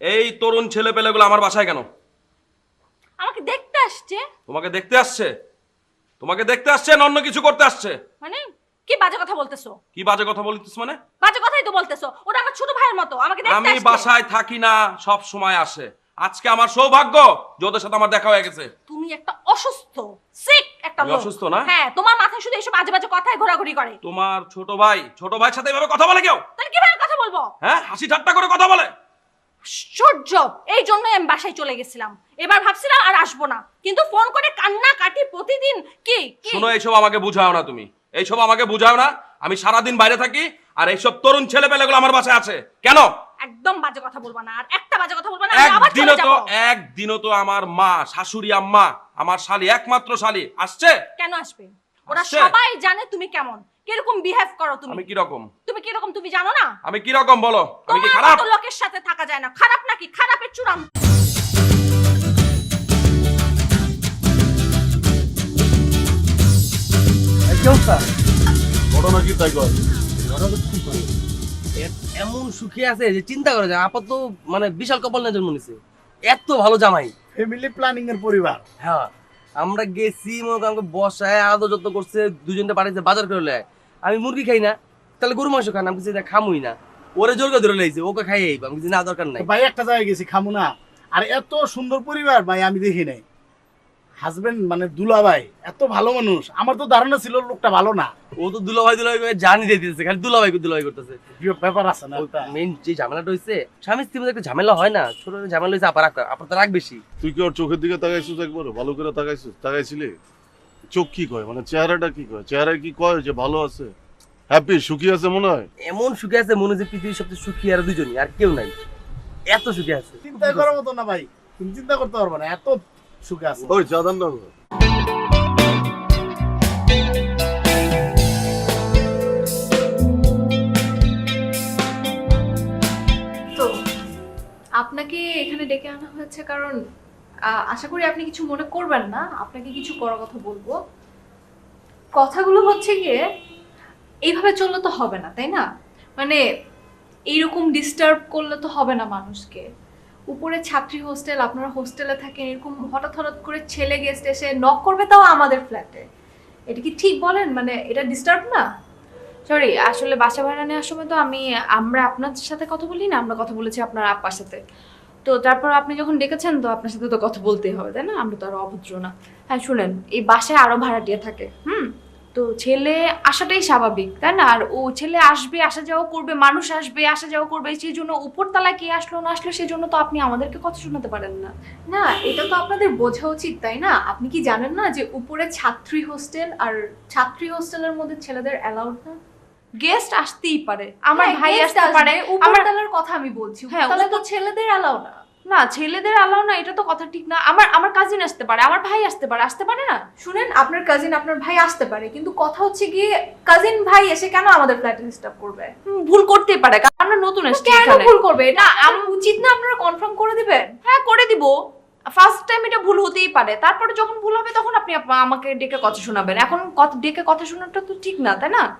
এই তরুণ ছেলে পেলেগুলো আমার বাসায় কেন? আমাকে দেখতে আসছে। তোমাকে দেখতে আসছে? তোমাকে দেখতে আসছে না অন্য কিছু করতে আসছে? মানে কি বাজে কথা বলতেছো? কি বাজে কথা বলিস মানে? বাজে কথাই তো বলতেছো। ওটা আমার ছোট ভাইয়ের মতো। আমাকে দেখতে আমি আসছে। বাসায় থাকি না সব সময় আসে। আজকে আমার সৌভাগ্য যে ওদের সাথে আমার দেখা হয়ে গেছে। তুমি একটা অসুস্থ সিক একটা আমি লোক। অসুস্থ না? হ্যাঁ তোমার মাথায় শুধু এসব বাজে বাজে কথাই ঘোরাঘুরি করে। তোমার ছোট ভাই ছোট ভাইয়ের সাথে এভাবে কথা বলে কেউ? তাহলে কীভাবে কথা বলব? হ্যাঁ হাসি ঠাট্টা করে কথা বলে। আশ্চর্য! এই জন্যই আমি বাসায় চলে গেছিলাম। এবার ভাবছিলাম আর আসব না। কিন্তু ফোন করে কান্না কাটি প্রতিদিন কি? কি? শোনো এইসব আমাকে বুঝাও না তুমি। এইসব আমাকে বুঝাও না। আমি সারাদিন বাইরে থাকি আর এইসব তরুণ ছেলে পেলেগুলো আমার বাসায় আছে। কেন? একদম বাজে কথা বলবা না। আর একটা বাজে কথা বলবা না আমি আবার চলে একদিনও তো যাব। একদিনও তো আমার মা শাশুড়ি আম্মা আমার শালি একমাত্র শালি আসছে? কেন আসবে? ওরা আসছে? সবাই জানে তুমি কেমন। কীরকম বিহেভ করো তুমি? আমি কীরকম? কীরকম তুমি জানো না? আমি কীরকম বলো? আমি কি খারাপ মতো লোকের সাথে থাকা যায় না। খারাপ নাকি? খারাপের চূড়ান্ত ঘটনা কি তাই কর? এমন সুখে আছে যে চিন্তা করে যায় আপাতত মানে বিশাল কপাল না জন্ম নিছে। এত ভালো জামাই। ফ্যামিলি প্ল্যানিং এর পরিবার। হ্যাঁ আমরা গেছি মনে করো আমাকে বসায় আদর যত্ন করছে দুজনটা পাঠিয়েছে বাজার করে আমি মুরগি খাই না। তাহলে গরু মাংস খান আমি কিছু খামুই না। ওরে জোর করে ধরে লাইছে ওকে খাই আমি কিছু না দরকার নাই। ভাই একটা জায়গায় গেছি খামু না। আর এত সুন্দর পরিবার ভাই আমি দেখি নাই। হাজবেন্ড মানে দুলা ভাই এত ভালো মানুষ। আমার তো ধারণা ছিল লোকটা ভালো না। ও তো দুলাভাই দুলাভাই করে জানি দিয়ে দিতেছে খালি দুলাভাই দুলাভাই করতেছে। ব্যাপার আছে না ওটা। মেইন যে ঝামেলাটা হয়েছে স্বামী স্ত্রীর মধ্যে একটা ঝামেলা হয় না। ছোট ছোট ঝামেলা হয়েছে আপার আপার তো রাগ বেশি। তুই কি ওর চোখের দিকে তাকাইছিস একবার? ভালো করে তাকাইছিস তাকাইছিলি? চোখ কি কয়? মানে চেহারাটা কি কয়? চেহারা কি কয় যে ভালো আছে? হ্যাপি সুখী আছে মনে হয়? এমন সুখে আছে মনে হচ্ছে পৃথিবীর সবচেয়ে সুখী আর দুজনই আর কেউ নাই। এত সুখে আছে। চিন্তা করার মতো না ভাই তুমি চিন্তা করতে পারবে না এত সুখে আছে। ওই চাঁদান না তো আপনাকে এখানে ডেকে আনা হয়েছে কারণ আহ, আশা করি আপনি কিছু মনে করবেন না আপনাকে কিছু করার কথা বলব। কথাগুলো হচ্ছে গিয়ে এইভাবে চললে তো হবে না, তাই না? মানে এইরকম ডিস্টার্ব করলে তো হবে না মানুষকে। উপরে ছাত্রী হোস্টেল আপনারা হোস্টেলে থাকেন, এরকম হঠাৎ হঠাৎ করে ছেলে গেস্ট এসে নক করবে তাও আমাদের ফ্ল্যাটে এটা কি ঠিক বলেন? মানে এটা ডিস্টার্ব না? সরি আসলে বাসা ভাড়া নেওয়ার সময় তো আমি, আমরা আপনার সাথে কথা বলি না, আমরা কথা বলেছি আপনার আপ্পার সাথে। তো তারপর আপনি যখন ডেকেছেন, তো আপনার সাথে তো কথা বলতেই হবে, তাই না? আমরা তো আরও অভদ্র না। হ্যাঁ শুনেন, এই বাসায় আরও ভাড়াটিয়া থাকে, হুম? তো ছেলে আসাটাই স্বাভাবিক তাই না? আর ও ছেলে আসবে আসা যাওয়া করবে মানুষ আসবে আসা যাওয়া করবে সেই জন্য উপরতলা কে আসলো না আসলো সেই জন্য তো আপনি আমাদেরকে কথা শোনাতে পারেন না। না এটা তো আপনাদের বোঝা উচিত তাই না? আপনি কি জানেন না যে উপরে ছাত্রী হোস্টেল আর ছাত্রী হোস্টেলের মধ্যে ছেলেদের অ্যালাউড না? গেস্ট আসতেই পারে। আমার হ্যাঁ, ভাই আসতে পারে। উপরতলার কথা আমি বলছি। হ্যাঁ, তাহলে তো ছেলেদের অ্যালাউ না। না ছেলেদের আলাও না এটা তো কথা ঠিক না। আমার আমার কাজিন আসতে পারে আমার ভাই আসতে পারে। আসতে পারে না? শুনেন আপনার কাজিন আপনার ভাই আসতে পারে কিন্তু কথা হচ্ছে গিয়ে কাজিন ভাই এসে কেন আমাদের ফ্ল্যাটে ডিস্টার্ব করবে? ভুল করতেই পারে কারণ আমরা নতুন এসেছি কেন ভুল করবে? এটা আমার উচিত না আপনারা কনফার্ম করে দিবেন? হ্যাঁ করে দিব। ফার্স্ট টাইম এটা ভুল হতেই পারে। তারপরে যখন ভুল হবে তখন আপনি আমাকে ডেকে কথা শোনাবেন। এখন ডেকে কথা শোনাটা তো ঠিক না তাই না?